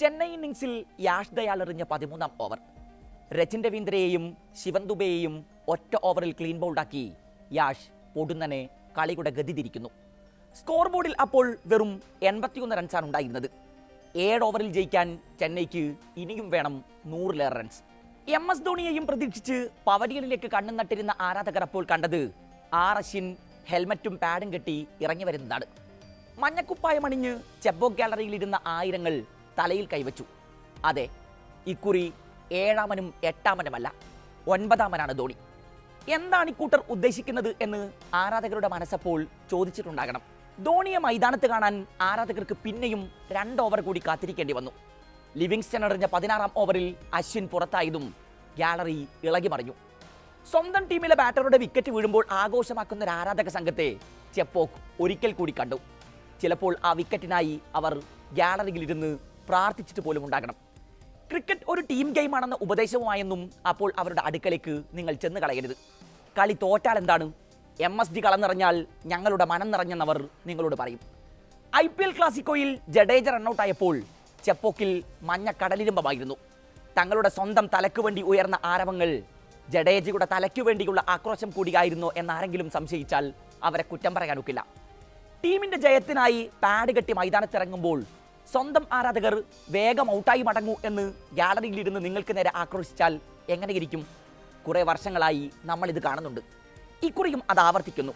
ചെന്നൈ ഇന്നിങ്സിൽ യാഷ് ദയാൽ എറിഞ്ഞ പതിമൂന്നാം ഓവർ. രജിൻ രവീന്ദ്രയെയും ശിവൻ ദുബെയെയും ഒറ്റ ഓവറിൽ ക്ലീൻ ബൗൾഡാക്കി യാഷ് പൊടുന്നനെ കളിയുടെ ഗതി തിരിക്കുന്നു സ്കോർ ബോർഡിൽ അപ്പോൾ വെറും എൺപത്തിയൊന്ന് റൺസാണ് ഉണ്ടായിരുന്നത്. ഏഴ് ഓവറിൽ ജയിക്കാൻ ചെന്നൈക്ക് ഇനിയും വേണം നൂറിലേറെ റൺസ്. എം എസ് ധോണിയെയും പ്രതീക്ഷിച്ച് പവലിയനിലേക്ക് കണ്ണു നട്ടിരുന്ന ആരാധകർ അപ്പോൾ കണ്ടത് ആർ അശ്വിൻ ഹെൽമറ്റും പാഡും കെട്ടി ഇറങ്ങി വരുന്നതാണ്. മഞ്ഞക്കുപ്പായമണിഞ്ഞ് ചെബ്ബോ ചെബോ ഇരുന്ന ആയിരങ്ങൾ തലയിൽ കൈവച്ചു. അതെ ഇക്കുറി ഏഴാമനും എട്ടാമനുമല്ല ഒൻപതാമനാണ് ധോണി. എന്താണ് ഇക്കൂട്ടർ ഉദ്ദേശിക്കുന്നത് എന്ന് ആരാധകരുടെ മനസ്സപ്പോൾ ചോദിച്ചിട്ടുണ്ടാകണം. ധോണിയെ മൈതാനത്ത് കാണാൻ ആരാധകർക്ക് പിന്നെയും രണ്ട് ഓവർ കൂടി കാത്തിരിക്കേണ്ടി വന്നു. ലിവിങ്സ്റ്റൺ എറിഞ്ഞ പതിനാറാം ഓവറിൽ അശ്വിൻ പുറത്തായതും ഗാലറി ഇളകി മറിഞ്ഞു. സ്വന്തം ടീമിലെ ബാറ്ററുടെ വിക്കറ്റ് വീഴുമ്പോൾ ആഘോഷമാക്കുന്ന ഒരു ആരാധക സംഘത്തെ ചെപ്പോക്ക് ഒരിക്കൽ കൂടി കണ്ടു. ചിലപ്പോൾ ആ വിക്കറ്റിനായി അവർ ഗാലറിയിലിരുന്ന് പ്രാർത്ഥിച്ചിട്ട് പോലും ഉണ്ടാകണം. ക്രിക്കറ്റ് ഒരു ടീം ഗെയിമാണെന്ന ഉപദേശവുമായെന്നും അപ്പോൾ അവരുടെ അടുക്കലേക്ക് നിങ്ങൾ ചെന്ന് കളയരുത്. കളി തോറ്റാൽ എന്താണ്? എം എസ് ഡി കളന്നിറഞ്ഞാൽ ഞങ്ങളുടെ മനം നിറഞ്ഞെന്നവർ നിങ്ങളോട് പറയും. ഐ പി എൽ ക്ലാസിക്കോയിൽ ജഡേജ റണ്ണൌട്ടായപ്പോൾ ചെപ്പോക്കിൽ മഞ്ഞ കടലിരുമ്പമായിരുന്നു. തങ്ങളുടെ സ്വന്തം തലയ്ക്ക് വേണ്ടി ഉയർന്ന ആരവങ്ങൾ ജഡേജയുടെ തലയ്ക്കു വേണ്ടിയുള്ള ആക്രോശം കൂടിയായിരുന്നു എന്നാരെങ്കിലും സംശയിച്ചാൽ അവരെ കുറ്റം പറയാനൊക്കില്ല. ടീമിന്റെ ജയത്തിനായി പാഡ് കെട്ടി മൈതാനത്തിറങ്ങുമ്പോൾ സ്വന്തം ആരാധകർ വേഗം ഔട്ടായി മടങ്ങൂ എന്ന് ഗാലറിയിലിരുന്ന് നിങ്ങൾക്ക് നേരെ ആക്രോശിച്ചാൽ എങ്ങനെയിരിക്കും? കുറേ വർഷങ്ങളായി നമ്മൾ ഇത് കാണുന്നുണ്ട് ഇക്കുറിയും അത് ആവർത്തിക്കുന്നു.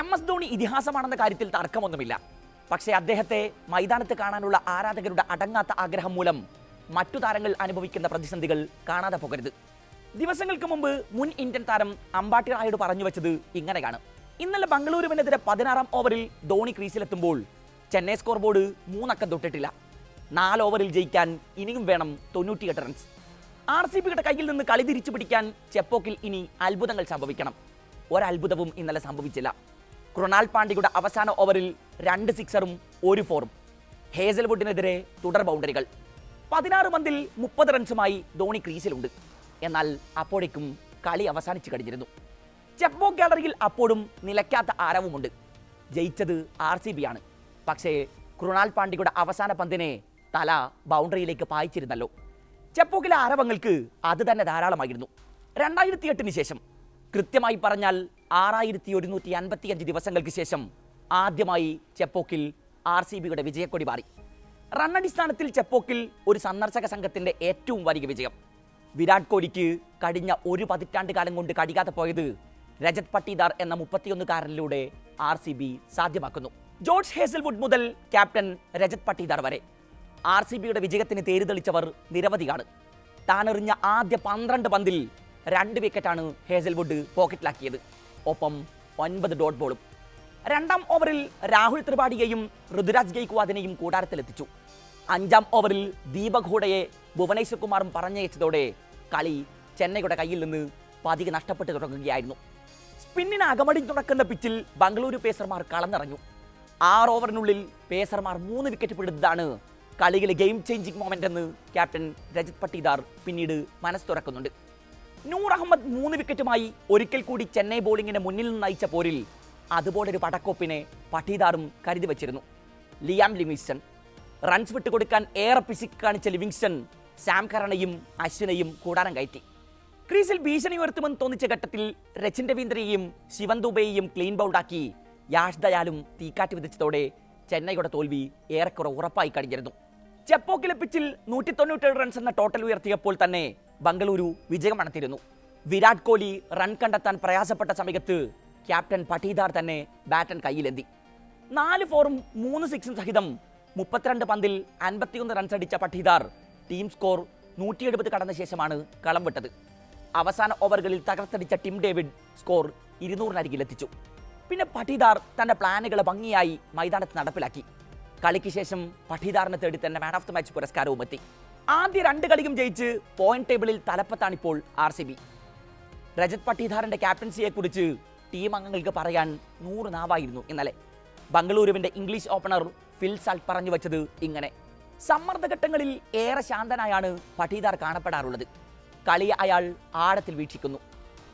എം എസ് ധോണി ഇതിഹാസമാണെന്ന കാര്യത്തിൽ തർക്കമൊന്നുമില്ല. പക്ഷേ അദ്ദേഹത്തെ മൈതാനത്ത് കാണാനുള്ള ആരാധകരുടെ അടങ്ങാത്ത ആഗ്രഹം മൂലം മറ്റു താരങ്ങൾ അനുഭവിക്കുന്ന പ്രതിസന്ധികൾ കാണാതെ പോകരുത്. ദിവസങ്ങൾക്ക് മുമ്പ് മുൻ ഇന്ത്യൻ താരം അമ്പാട്ടി റായോട് പറഞ്ഞു വെച്ചത് ഇങ്ങനെയാണ്. ഇന്നലെ ബംഗളൂരുവിനെതിരെ പതിനാറാം ഓവറിൽ ധോണി ക്രീസിലെത്തുമ്പോൾ ചെന്നൈ സ്കോർ ബോർഡ് മൂന്നക്കം തൊട്ടിട്ടില്ല. നാല് ഓവറിൽ ജയിക്കാൻ ഇനിയും വേണം തൊണ്ണൂറ്റിയെട്ട് റൺസ് ആർ സി ബിയുടെ കയ്യിൽ നിന്ന് കളി തിരിച്ചു പിടിക്കാൻ ചെപ്പോക്കിൽ ഇനി അത്ഭുതങ്ങൾ സംഭവിക്കണം. ഒരത്ഭുതവും ഇന്നലെ സംഭവിച്ചില്ല. ക്രൊണാൾ പാണ്ഡ്യയുടെ അവസാന ഓവറിൽ രണ്ട് സിക്സറും ഒരു ഫോറും ഹേസൽവുഡിനെതിരെ തുടർ ബൗണ്ടറികൾ പതിനാറ് പന്തിൽ മുപ്പത് റൺസുമായി ധോണി ക്രീസിലുണ്ട്. എന്നാൽ അപ്പോഴേക്കും കളി അവസാനിച്ചു കഴിഞ്ഞിരുന്നു. ചെപ്പോ ഗാലറിയിൽ അപ്പോഴും നിലയ്ക്കാത്ത ആരവുമുണ്ട്. ജയിച്ചത് ആർ സി ബി ആണ്. പക്ഷേ കൃണാൽ പാണ്ഡ്യയുടെ അവസാന പന്തിനെ തല ബൗണ്ടറിയിലേക്ക് പായിച്ചിരുന്നല്ലോ. ചെപ്പോക്കിലെ ആരവങ്ങൾക്ക് അത് തന്നെ ധാരാളമായിരുന്നു. രണ്ടായിരത്തി എട്ടിന് ശേഷം കൃത്യമായി പറഞ്ഞാൽ ആറായിരത്തി ഒരുന്നൂറ്റി അൻപത്തിയഞ്ച് ദിവസങ്ങൾക്ക് ശേഷം ആദ്യമായി ചെപ്പോക്കിൽ ആർ സി ബിയുടെ വിജയക്കൊടി മാറി. റണ്ണടിസ്ഥാനത്തിൽ ചെപ്പോക്കിൽ ഒരു സന്ദർശക സംഘത്തിന്റെ ഏറ്റവും വലിയ വിജയം. വിരാട് കോഹ്ലിക്ക് കഴിഞ്ഞ ഒരു പതിറ്റാണ്ട് കാലം കൊണ്ട് കഴിയാതെ പോയത് രജത് പട്ടീദാർ എന്ന മുപ്പത്തിയൊന്നുകാരനിലൂടെ ആർ സി ബി സാധ്യമാക്കുന്നു. ജോർജ് ഹേസൽവുഡ് മുതൽ ക്യാപ്റ്റൻ രജത് പട്ടീദാർ വരെ. ആർ സി ബിയുടെ വിജയത്തിന് തേരുതെളിച്ചവർ നിരവധിയാണ്. താനെറിഞ്ഞ ആദ്യ പന്ത്രണ്ട് പന്തിൽ രണ്ട് വിക്കറ്റാണ് ഹേസൽവുഡ് പോക്കറ്റിലാക്കിയത്. ഒപ്പം ഒൻപത് ഡോട്ട് ബോളും. രണ്ടാം ഓവറിൽ രാഹുൽ ത്രിപാഠിയെയും ഋതുരാജ് ഗെയ്ക്വാദിനെയും കൂടാരത്തിലെത്തിച്ചു. അഞ്ചാം ഓവറിൽ ദീപക് ഹൂഡയെ ഭുവനേശ്വർ കുമാറും പറഞ്ഞയച്ചതോടെ കളി ചെന്നൈയുടെ കയ്യിൽ നിന്ന് പതികെ നഷ്ടപ്പെട്ടു തുടങ്ങുകയായിരുന്നു. സ്പിന്നിന് അകമടി തുടക്കുന്ന പിച്ചിൽ ബംഗളൂരു പേസർമാർ കളന്നിറങ്ങു ആറ് ഓവറിനുള്ളിൽ പേസർമാർ മൂന്ന് വിക്കറ്റ് പിടുത്തതാണ് കളിയിലെ ഗെയിം ചേഞ്ചിങ് മൊമെന്റ് എന്ന് ക്യാപ്റ്റൻ രജത് പട്ടീദാർ പിന്നീട് മനസ്സ് തുറക്കുന്നുണ്ട്. നൂർ അഹമ്മദ് മൂന്ന് വിക്കറ്റുമായി ഒരിക്കൽ കൂടി ചെന്നൈ ബോളിങ്ങിന് മുന്നിൽ നിന്ന് നയിച്ച പോരിൽ അതുപോലൊരു പടക്കോപ്പിനെ പട്ടീദാറും കരുതി വച്ചിരുന്നു. Liam Livingstone. റൺസ് വിട്ടുകൊടുക്കാൻ ഏറെ പിശിക്ക് കാണിച്ച ലിവിങ്സ്റ്റൺ സാം കരണയും അശ്വിനെയും കൂടാരം കയറ്റി. ക്രീസിൽ ഭീഷണി ഉയർത്തുമെന്ന് തോന്നിച്ച ഘട്ടത്തിൽ രച്ചിൻ രവീന്ദ്രയെയും ശിവൻ ദുബെയെയും ക്ലീൻ ബൗണ്ടാക്കി യാഷ് ദയാലും തീക്കാറ്റ് വിധിച്ചതോടെ ചെന്നൈയുടെ തോൽവി ഏറെക്കുറെ ഉറപ്പായി കഴിഞ്ഞിരുന്നു. ചെപ്പോക്കിലെ പിച്ചിൽ നൂറ്റി തൊണ്ണൂറ്റേഴ് റൺസ് എന്ന ടോട്ടൽ ഉയർത്തിയപ്പോൾ തന്നെ ബംഗളൂരു വിജയമണത്തിരുന്നു വിരാട് കോഹ്ലി റൺ കണ്ടെത്താൻ പ്രയാസപ്പെട്ട സമയത്ത് ക്യാപ്റ്റൻ പട്ടീദാർ തന്നെ ബാറ്റൻ കയ്യിലെത്തി. നാല് ഫോറും മൂന്ന് സിക്സും സഹിതം മുപ്പത്തിരണ്ട് പന്തിൽ അൻപത്തിയൊന്ന് റൺസ് അടിച്ച പട്ടീദാർ ടീം സ്കോർ നൂറ്റി എഴുപത് കടന്ന ശേഷമാണ് കളം വിട്ടത്. അവസാന ഓവറുകളിൽ തകർത്തടിച്ച ടിം ഡേവിഡ് സ്കോർ ഇരുന്നൂറിനരികിലെത്തിച്ചു പിന്നെ പട്ടീദാർ തന്റെ പ്ലാനുകൾ ഭംഗിയായി മൈതാനത്ത് നടപ്പിലാക്കി. കളിക്ക് ശേഷം പഠിതാറിനെ തേടി തന്നെ മാൻ ഓഫ് ദി മാച്ച് പുരസ്കാരവും എത്തി. ആദ്യ രണ്ട് കളിയും ജയിച്ച് പോയിന്റ് ടേബിളിൽ തലപ്പത്താണിപ്പോൾ ആർ സി ബി. രജത് പട്ടീദാറിന്റെ ക്യാപ്റ്റൻസിയെക്കുറിച്ച് ടീം അംഗങ്ങൾക്ക് പറയാൻ നൂറ് നാവായിരുന്നു ഇന്നലെ. ബംഗളൂരുവിന്റെ ഇംഗ്ലീഷ് ഓപ്പണർ ഫിൽ സാൾട്ട് പറഞ്ഞു വെച്ചത് ഇങ്ങനെ. സമ്മർദ്ദഘട്ടങ്ങളിൽ ഏറെ ശാന്തനായാണ് പട്ടീദാർ കാണപ്പെടാറുള്ളത്. കളി അയാൾ ആഴത്തിൽ വീക്ഷിക്കുന്നു.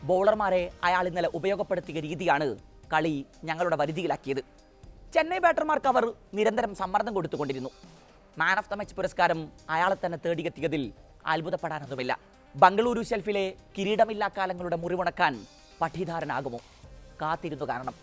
ബൗളർമാരെ അയാൾ ഇന്നലെ ഉപയോഗപ്പെടുത്തിയ രീതിയാണ് കളി ഞങ്ങളുടെ പരിധിയിലാക്കിയത് ചെന്നൈ ബാറ്റർമാർക്ക് അവർ നിരന്തരം സമ്മർദ്ദം കൊടുത്തുകൊണ്ടിരുന്നു. മാൻ ഓഫ് ദ മാച്ച് പുരസ്കാരം അയാളെ തന്നെ തേടിയെത്തിയതിൽ അത്ഭുതപ്പെടാനൊന്നുമില്ല. ബംഗളൂരു ഷെൽഫിലെ കിരീടമില്ലാ കാലങ്ങളുടെ മുറിവുണക്കാൻ പഠിധാരനാകുമോ കാത്തിരുന്നു കാരണം